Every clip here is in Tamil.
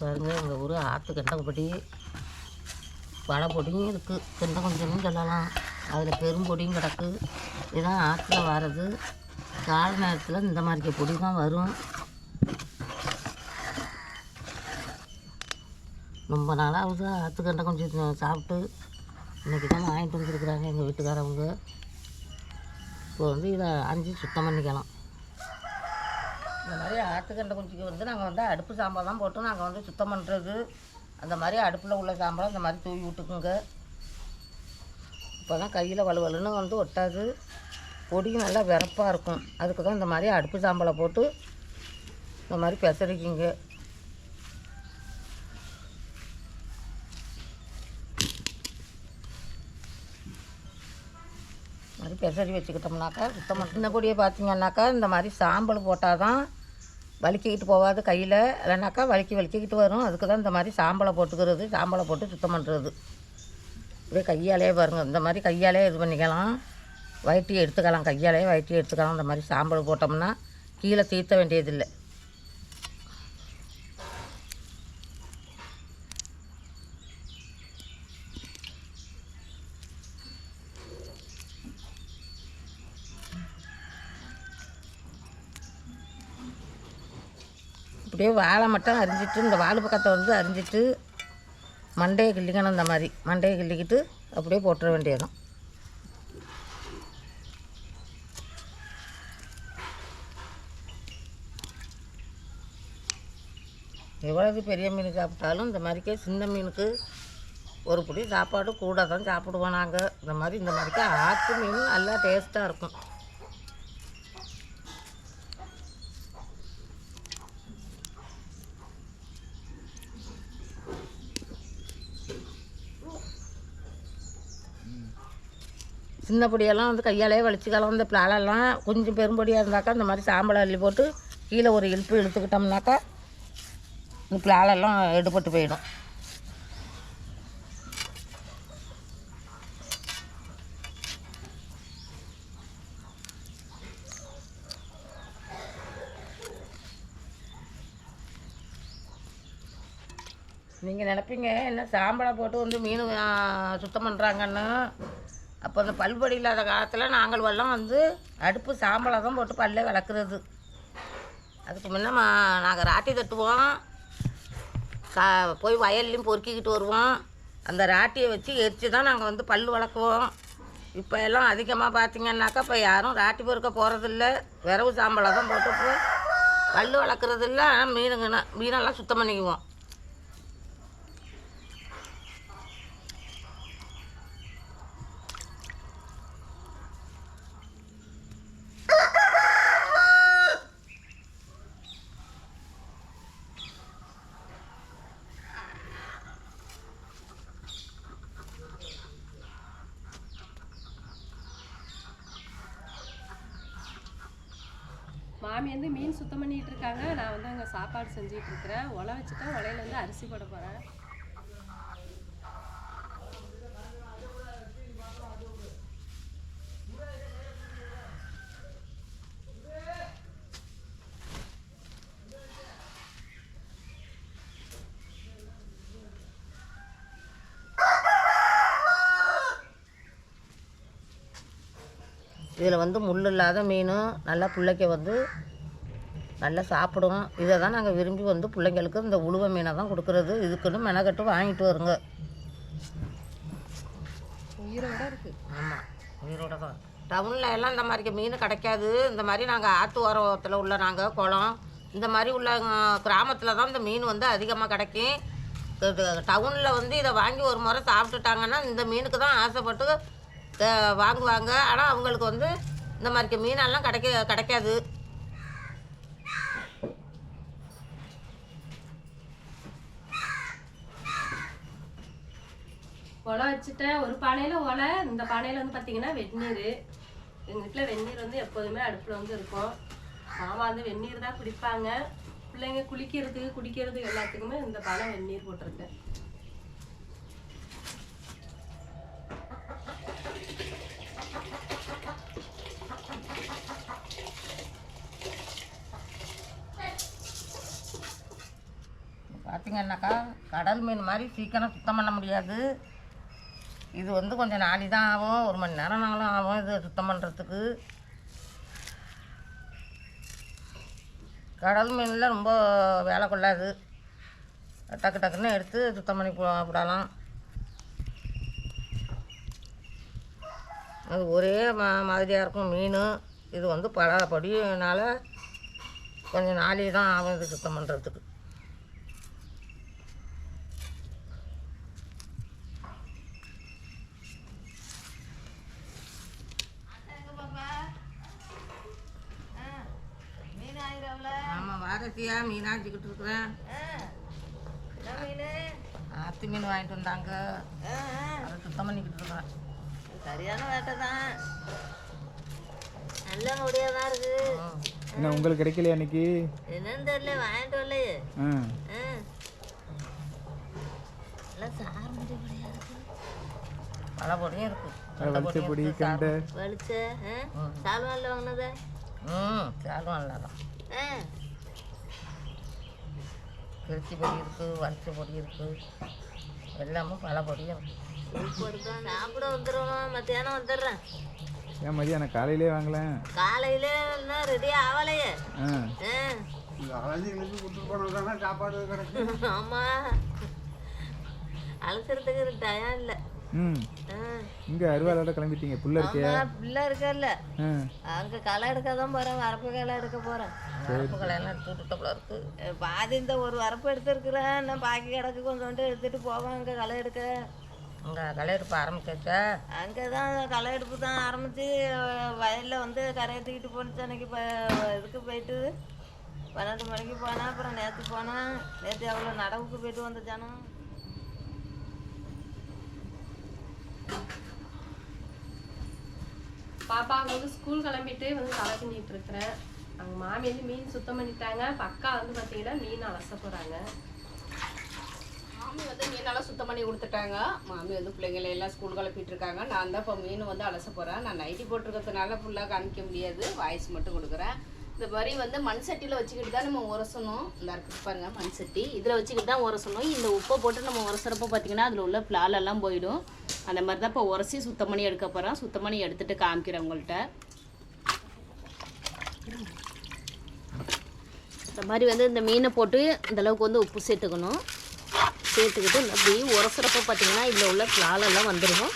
பாருங்கள் எங்கள் ஊர் ஆற்று கண்டகப்படி வலை இருக்குது கிண்ட கொஞ்சம்னு சொல்லலாம். அதில் பெரும்பொடியும் கிடக்கு. இதுதான் ஆற்றுல வர்றது கால நேரத்தில் இந்த மாதிரி பொடி தான் வரும். ரொம்ப நாளாகுது ஆற்று கண்டை கொஞ்சம் சாப்பிட்டு. இன்றைக்கி தான் வாங்கிட்டு வந்துருக்குறாங்க எங்கள் வீட்டுக்காரவங்க. இப்போ வந்து இதை அஞ்சு சுத்தம் பண்ணிக்கலாம். இந்த மாதிரி ஆற்றுக்கண்டை குஞ்சுக்கு வந்து நாங்கள் வந்து அடுப்பு சாம்பார் தான் போட்டு நாங்கள் வந்து சுத்தம் பண்ணுறது அந்த மாதிரி அடுப்பில் உள்ள சாம்பலை இந்த மாதிரி தூவி விட்டுக்குங்க. இப்போ தான் கையில் வலுவலுன்னு வந்து ஒட்டாது. பொடியும் நல்லா விறப்பாக இருக்கும். அதுக்கு தான் இந்த மாதிரி அடுப்பு சாம்பலை போட்டு இந்த மாதிரி பெசரிக்கிங்க மாதிரி பெசரி வச்சுக்கிட்டோம்னாக்கா சுத்தம் பண்ண- இந்த பார்த்தீங்கன்னாக்கா இந்த மாதிரி சாம்பல் போட்டால் தான் வலிக்கிக்கிட்டு போகாது கையில். இல்லைனாக்கா வலிக்கி வலிக்கிக்கிட்டு வரும். அதுக்கு தான் இந்த மாதிரி சாம்பலை போட்டுக்கிறது சாம்பலை போட்டு சுத்தம் பண்ணுறது அப்படியே கையாலே பாருங்கள் இந்த மாதிரி கையாலே இது பண்ணிக்கலாம். வயிற்றி எடுத்துக்கலாம். கையாலே வயிற்றி எடுத்துக்கலாம். இந்த மாதிரி சாம்பல் போட்டோம்னா கீழே தீர்த்த வேண்டியதில்லை. அப்படியே வாழை மட்டும் அரிஞ்சிட்டு இந்த வாழை பக்கத்தை வந்து அரிஞ்சிட்டு மண்டையை கிள்ளிக்கணும் இந்த மாதிரி. மண்டையை கிள்ளிக்கிட்டு அப்படியே போட்டுற வேண்டியதும் எவ்வளவு பெரிய மீன் சாப்பிட்டாலும் இந்த மாதிரிக்கே சின்ன மீனுக்கு ஒரு பிடி சாப்பாடு கூட தான் சாப்பிடுவோம் நாங்கள் இந்த மாதிரி இந்த மாதிரிக்கே ஆற்று மீன் நல்லா டேஸ்ட்டாக இருக்கும். சின்ன பொடியெல்லாம் வந்து கையாலே வலிச்சு கலந்த பிளாலெல்லாம் கொஞ்சம் பெரும்பொடியாக இருந்தாக்கா இந்த மாதிரி சாம்பலை அள்ளி போட்டு கீழே ஒரு இழுப்பு இழுத்துக்கிட்டோம்னாக்கா இந்த பிளாலெல்லாம் எடுபட்டு போயிடும். நீங்கள் நினப்பீங்க என்ன சாம்பலை போட்டு வந்து மீன் சுத்தம் பண்ணுறாங்கன்னு அப்போ அந்த பல்படி இல்லாத காலத்தில் நாங்கள் எல்லாம் வந்து அடுப்பு சாம்பலை தான் போட்டு பல்லே விளக்குறது. அதுக்கு முன்னே நாங்கள் ராட்டி தட்டுவோம். கா போய் வயல்லையும் பொறுக்கிக்கிட்டு வருவோம். அந்த ராட்டியை வச்சு எரித்து தான் நாங்கள் வந்து பல் வளர்க்குவோம் இப்போ எல்லாம் அதிகமாக பார்த்தீங்கன்னாக்கா இப்போ யாரும் ராட்டி பொறுக்க போகிறதில்ல விரவு சாம்பலை தான் போட்டுட்டு பல் வளர்க்குறதில்ல ஆனால் மீனுங்க மீனெல்லாம் சுத்தம் பண்ணிக்குவோம். மாமி வந்து மீன் சுத்தம் பண்ணிகிட்டு இருக்காங்க. நான் வந்து அங்கே சாப்பாடு செஞ்சிகிட்டு இருக்கிறேன். ஒலை வச்சுட்டேன் உலையில வந்து அரிசி போட போகிறேன் இதில் வந்து முள் இல்லாத மீன் நல்லா பிள்ளைக்க வந்து நல்லா சாப்பிடும். இதை தான் நாங்கள் விரும்பி வந்து பிள்ளைங்களுக்கு இந்த உழுவ மீனை தான் கொடுக்குறது. இதுக்குன்னு மெனக்கட்டு வாங்கிட்டு வருங்க. உயிரோட ஆமாம் உயிரோட தான். டவுனில் எல்லாம் இந்த மாதிரி மீன் கிடைக்காது. இந்த மாதிரி நாங்கள் ஆற்று ஓரத்தில் உள்ள நாங்கள் குளம் இந்த மாதிரி உள்ள கிராமத்தில் தான் இந்த மீன் வந்து அதிகமாக கிடைக்கும். டவுனில் வந்து இதை வாங்கி ஒரு முறை சாப்பிட்டுட்டாங்கன்னா இந்த மீனுக்கு தான் ஆசைப்பட்டு வாங்குவாங்க. ஆனால் அவங்களுக்கு வந்து இந்த மாதிரி மீனெல்லாம் கிடைக்க கிடைக்காது. ஒலை வச்சுட்டேன். ஒரு பானையில் ஒலை இந்த பானையில் வந்து பார்த்தீங்கன்னா வெந்நீர். எங்கள் வீட்டில் வெந்நீர் வந்து எப்போதுமே அடுப்பில் வந்து இருக்கும். மாமா வந்து வெந்நீர் தான் குடிப்பாங்க. பிள்ளைங்க குளிக்கிறதுக்கு குடிக்கிறது எல்லாத்துக்குமே இந்த பானை வெந்நீர் போட்டிருக்கேன் பார்த்தீங்கன்னாக்கா கடல் மீன் மாதிரி சீக்கிரம் சுத்தம் பண்ண முடியாது. இது வந்து கொஞ்சம் நாளி தான் ஆகும். ஒரு மணி நேரம் நாளும் ஆகும் இது சுத்தம் பண்ணுறதுக்கு கடல் மீனில் ரொம்ப வேலை கொள்ளாது. டக்கு டக்குன்னு எடுத்து சுத்தம் பண்ணி போ- விடலாம் அது ஒரே மா மாதிரியாக இருக்கும் மீன். இது வந்து பல பொடியினால கொஞ்சம் நாளி தான் ஆகும் இது சுத்தம் பண்ணுறதுக்கு மீன் ஆயிரம்ல ஆமாம் வாரத்தியா மீனாச்சிக்கிட்டு இருக்கிறேன். என்ன மீன்? மீன் வாங்கிட்டு வந்தாங்க. அதை சுத்தம் பண்ணிக்கிட்டு இருக்கிறேன். சரியான வேட்டை தான். நல்ல முடியா தான் இருக்கு. என்ன உங்களுக்கு கிடைக்கலையா இன்னைக்கு? என்னன்னு தெரியல வாங்கிட்டு வரலையே. எல்லாம் சார் முடி முடியா இருக்கு. பல பொடியும் இருக்குது வலிச்ச பொடி கண்டை. வலிச்ச சால்வானில் வாங்கினத? ம் தான். ஆ. கிருச்சி பொடி இருக்குது வலிச்ச பொடி இருக்குது எல்லாமே பல பொடியும் சாப்பிட வந்துடுவோம் மத்தியானம் வந்துடுறேன். ஏன் மதியானம் காலையிலே வாங்கலாம் காலையில ரெடி ஆகலையே ஆ. ஆ. ஆமா. அலசுறதுக்கு டயம் இல்லை. ம். இங்கே அருவாளோட கிளம்பிட்டீங்க. புள்ள இருக்கே. ஆமா பிள்ளை இருக்கல்ல அங்க களை எடுக்க தான் போறேன் வரப்பு களை எடுக்க போறேன். வரப்புகளை எல்லாம் எடுத்து விட்டுட்ட போல இருக்குது அஹ் பாதி இந்த ஒரு வரப்பு எடுத்துருக்குறேன். இன்னும் பாக்கி கிடக்கு கொஞ்சோண்டு எடுத்துட்டு போவேன் அங்கே களை எடுக்க. அங்கே களை எடுப்பு ஆரம்பிச்சாச்சா? அங்கே தான் களை எடுப்பு தான் ஆரம்பித்து வயலில் வந்து கரையை தூக்கிட்டு போணுச்சு அன்னைக்கு. இதுக்கு போயிட்டு பன்னெண்டு மணிக்கு போனேன் அப்புறம் நேற்று போனேன். நேற்று அவ்வளோ நடவுக்கு போயிட்டு வந்த பாப்பாவை வந்து ஸ்கூல் கிளம்பிட்டு வந்து தலை பின்னிட்டு இருக்கிறேன். அவங்க மாமி வந்து மீன் சுத்தம் பண்ணிட்டாங்க. பக்கா அக்கா வந்து பார்த்தீங்கன்னா மீன் அலச போகிறாங்க மாமி வந்து மீனெல்லாம் சுத்தம் பண்ணி கொடுத்துட்டாங்க. மாமி வந்து பிள்ளைங்களை எல்லாம் ஸ்கூல் கிளப்பிட்டு இருக்காங்க. நான் தான் இப்போ மீன் வந்து அலச போகிறேன் நான் நைட்டி போட்டிருக்கிறதுனால ஃபுல்லாக காமிக்க முடியாது. வாய்ஸ் மட்டும் கொடுக்குறேன். இந்த மாதிரி வந்து மண் சட்டியில் வச்சுக்கிட்டு தான் நம்ம உரசணும். இந்த இருக்குது பாருங்க மண் சட்டி. இதில் வச்சுக்கிட்டு தான் உரசணும். இந்த உப்பை போட்டு நம்ம உரசுறப்போ பார்த்தீங்கன்னா அதில் உள்ள பிளாலெல்லாம் போயிடும். அந்த மாதிரி தான் இப்போ உரசி சுத்தம் பண்ணி எடுக்க போகிறேன் சுத்தம் பண்ணி எடுத்துட்டு காமிக்கிறேன் உங்கள்கிட்ட. இந்த மாதிரி வந்து இந்த மீனை போட்டு இந்தளவுக்கு வந்து உப்பு சேர்த்துக்கணும். சேர்த்துக்கிட்டு இந்த அப்படி உரசுறப்ப பார்த்தீங்கன்னா இதில் உள்ள பிளாலெல்லாம் வந்துடும்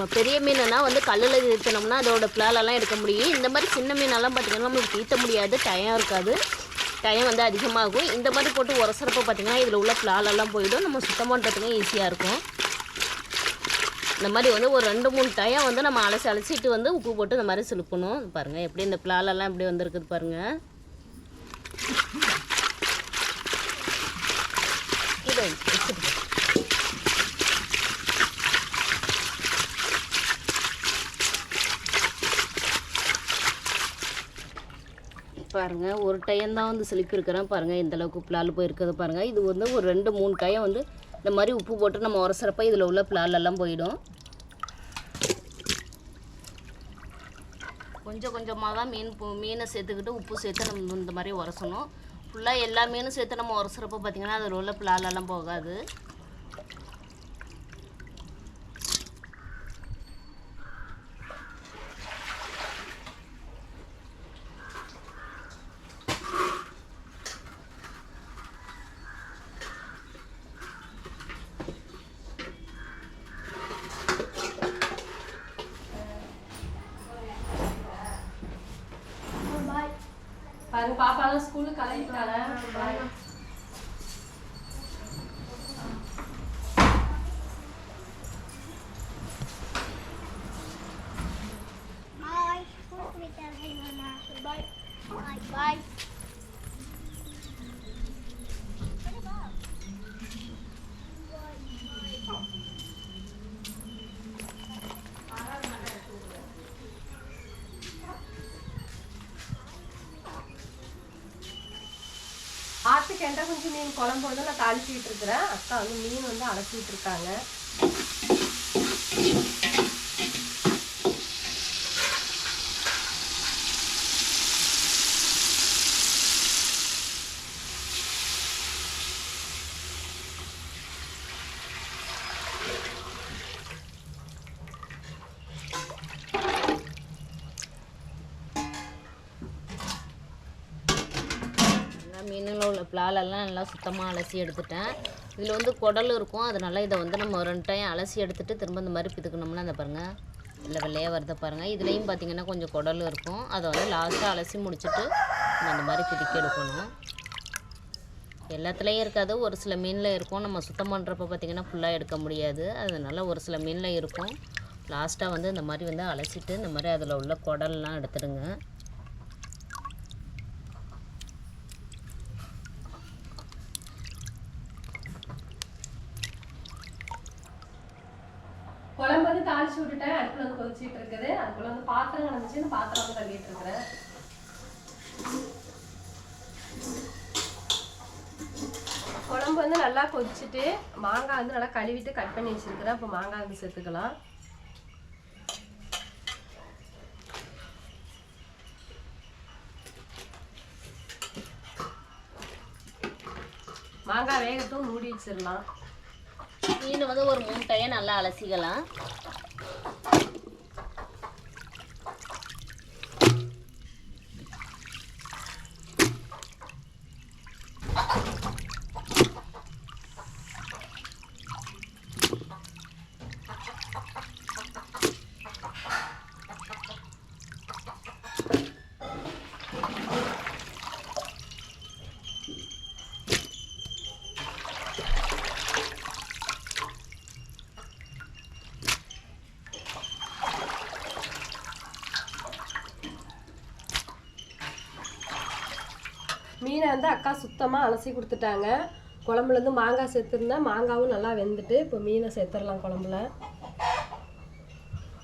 நம்ம பெரிய மீனுனா வந்து கல்லில் தீர்த்தனோம்னா அதோட பிளாலெல்லாம் எடுக்க முடியும். இந்த மாதிரி சின்ன மீனெல்லாம் பார்த்தீங்கன்னா நம்மளுக்கு தீர்த்த முடியாது டயம் இருக்காது. டயம் வந்து அதிகமாகும். இந்த மாதிரி போட்டு உரசரப்போ பார்த்தீங்கன்னா இதில் உள்ள பிளாலெல்லாம் போயிடும். நம்ம சுத்தம் பண்ணுறதுக்கும் ஈஸியாக இருக்கும். இந்த மாதிரி வந்து ஒரு ரெண்டு மூணு டயம் வந்து நம்ம அலசி அலசிட்டு வந்து உப்பு போட்டு இந்த மாதிரி சிலுப்பணும். பாருங்கள் எப்படி இந்த பிளாலெல்லாம் எப்படி வந்திருக்குது பாருங்கள் இதை பாருங்கள் ஒரு டைம் தான் வந்து சிலிப்பிருக்கிறேன் பாருங்கள் எந்த அளவுக்கு பிளால் போயிருக்கிறது பாருங்கள் இது வந்து ஒரு ரெண்டு மூணு டைம் வந்து இந்த மாதிரி உப்பு போட்டு நம்ம உரசுறப்ப இதில் உள்ள பிளாலெல்லாம் போயிடும். கொஞ்சம் கொஞ்சமாக தான் மீன் போ மீனை சேர்த்துக்கிட்டு உப்பு சேர்த்து நம்ம இந்த மாதிரி உரசணும். ஃபுல்லாக எல்லா மீனும் சேர்த்து நம்ம உரசுறப்ப பார்த்திங்கன்னா அதில் உள்ள பிளாலெல்லாம் போகாது. பாருங்க பாப்பாலாம் ஸ்கூலுக்கு கலந்துட்டாங்க கெண்டை குஞ்சு மீன் குழம்பு வந்து நான் தாளிச்சிட்டு இருக்கிறேன். அக்கா வந்து மீன் வந்து அலசிட்டு இருக்காங்க நல்லா மீனில் உள்ள பிளாலெல்லாம் நல்லா சுத்தமாக அலசி எடுத்துட்டேன். இதில் வந்து குடல் இருக்கும். அதனால இதை வந்து நம்ம ரெண்டு டைம் அலசி எடுத்துட்டு திரும்ப இந்த மாதிரி பிதுக்கணும்னா அந்த பாருங்கள் இல்லை வெள்ளையாக வருத பாருங்கள் இதுலேயும் பார்த்தீங்கன்னா கொஞ்சம் குடல் இருக்கும். அதை வந்து லாஸ்ட்டாக அலசி முடிச்சுட்டு நம்ம அந்த மாதிரி பிதுக்கி எடுக்கணும். எல்லாத்துலேயும் இருக்காது. ஒரு சில மீனில் இருக்கும். நம்ம சுத்தம் பண்ணுறப்ப பார்த்திங்கன்னா ஃபுல்லாக எடுக்க முடியாது. அதனால் ஒரு சில மீனில் இருக்கும். லாஸ்ட்டாக வந்து இந்த மாதிரி வந்து அலசிட்டு இந்த மாதிரி அதில் உள்ள குடல்லாம் எடுத்துடுங்க குழம்பு வந்து தாளிச்சு விட்டுட்டேன் அடுப்புல வந்து கொதிச்சிட்டு இருக்குது அதுக்குள்ள வந்து பாத்திரம் கிடந்துச்சு இந்த பாத்திரம் வந்து கழுவிட்டு இருக்கிறேன் குழம்பு வந்து நல்லா கொதிச்சுட்டு மாங்காய் வந்து நல்லா கழுவிட்டு கட் பண்ணி வச்சிருக்கிறேன். அப்போ மாங்காய் வந்து சேர்த்துக்கலாம். மாங்காய் வேகட்டும் மூடி வச்சிடலாம். மீன் வந்து ஒரு மூணு டைம் நல்லா அலசிக்கலாம். மீனை வந்து அக்கா சுத்தமாக அலசி கொடுத்துட்டாங்க. குழம்புலேருந்து மாங்காய் சேர்த்துருந்தேன் மாங்காவும் நல்லா வெந்துட்டு இப்போ மீனை சேர்த்துடலாம் குழம்புல.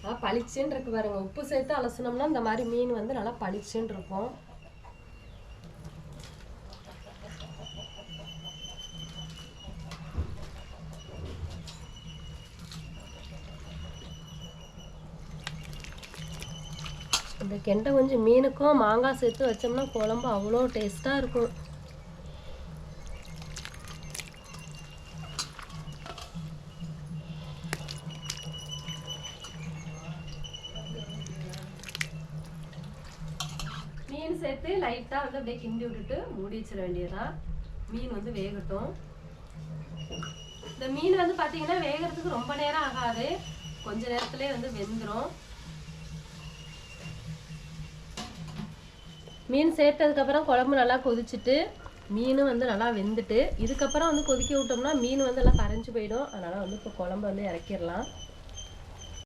நல்லா பளிச்சுன்னு இருக்கு பாருங்க. உப்பு சேர்த்து அலசினோம்னா இந்த மாதிரி மீன் வந்து நல்லா பளிச்சுன்னு இருக்கும். இந்த கெண்டை கொஞ்சம் மீனுக்கும் மாங்காய் சேர்த்து வச்சோம்னா குழம்பு அவ்வளோ டேஸ்ட்டாக இருக்கும். மீன் சேர்த்து லைட்டாக வந்து அப்படியே கிண்டி விட்டுட்டு மூடி வச்சிட வேண்டியதுதான். மீன் வந்து வேகட்டும். இந்த மீன் வந்து பார்த்தீங்கன்னா வேகிறதுக்கு ரொம்ப நேரம் ஆகாது. கொஞ்ச நேரத்துலேயே வந்து வெந்துடும் மீன் சேர்த்ததுக்கப்புறம் குழம்பு நல்லா கொதிச்சுட்டு மீனும் வந்து நல்லா வெந்துட்டு இதுக்கப்புறம் வந்து கொதிக்க விட்டோம்னா மீன் வந்து எல்லாம் கரைஞ்சி போயிடும். அதனால் வந்து இப்போ குழம்பு வந்து இறக்கிடலாம்.